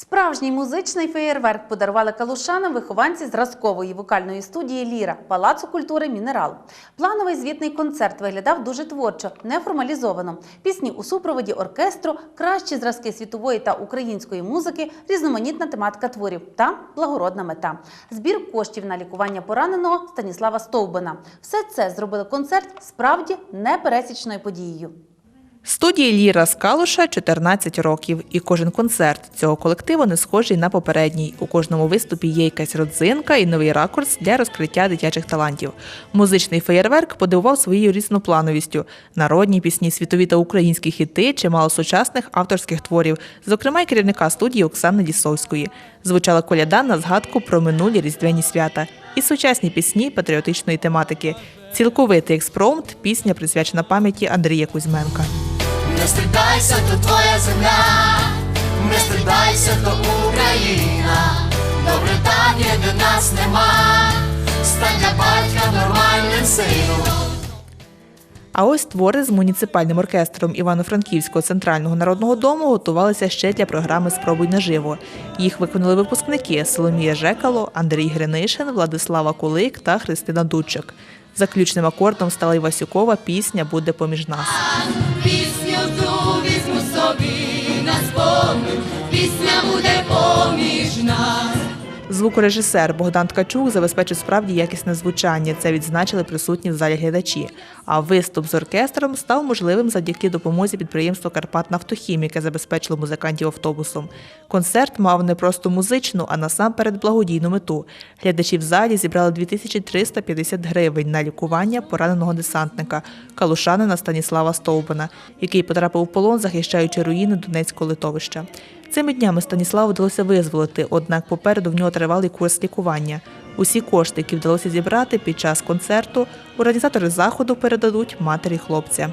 Справжній музичний феєрверк подарували калушанам вихованці зразкової вокальної студії Ліра Палацу культури Мінерал. Плановий звітний концерт виглядав дуже творчо, неформалізовано. Пісні у супроводі оркестру, кращі зразки світової та української музики, різноманітна тематика творів та благородна мета. Збір коштів на лікування пораненого Станіслава Стовбана. Все це зробили концерт справді непересічною подією. Студії Ліра з Калуша 14 років, і кожен концерт цього колективу не схожий на попередній. У кожному виступі є якась родзинка і новий ракурс для розкриття дитячих талантів. Музичний феєрверк подивував своєю різноплановістю. Народні пісні, світові та українські хіти, чимало сучасних авторських творів, зокрема й керівника студії Оксани Лісовської. Звучала коляда на згадку про минулі різдвяні свята і сучасні пісні патріотичної тематики. Цілковитий експромт пісня присвячена пам'яті Андрія Кузьменка. Не стидайся, то твоя земля, не стидайся, то Україна. Добре там є, де нас нема. Стань для батька нормальним сином. А ось твори з муніципальним оркестром Івано-Франківського центрального народного дому готувалися ще для програми Спробуй наживо. Їх виконали випускники Соломія Жекало, Андрій Гринишин, Владислава Кулик та Христина Дудчик. Заключним акордом стала Івасюкова пісня Буде поміж нас. Звукорежисер Богдан Ткачук забезпечив справді якісне звучання. Це відзначили присутні в залі глядачі. А виступ з оркестром став можливим завдяки допомозі підприємства «Карпатнафтохім», яке забезпечило музикантів автобусом. Концерт мав не просто музичну, а насамперед благодійну мету. Глядачі в залі зібрали 2350 гривень на лікування пораненого десантника калушанина Станіслава Стовбана, який потрапив у полон, захищаючи руїни Донецького литовища. Цими днями Станіславу вдалося визволити, однак попереду в нього тривалий курс лікування. Усі кошти, які вдалося зібрати під час концерту, організатори заходу передадуть матері хлопця.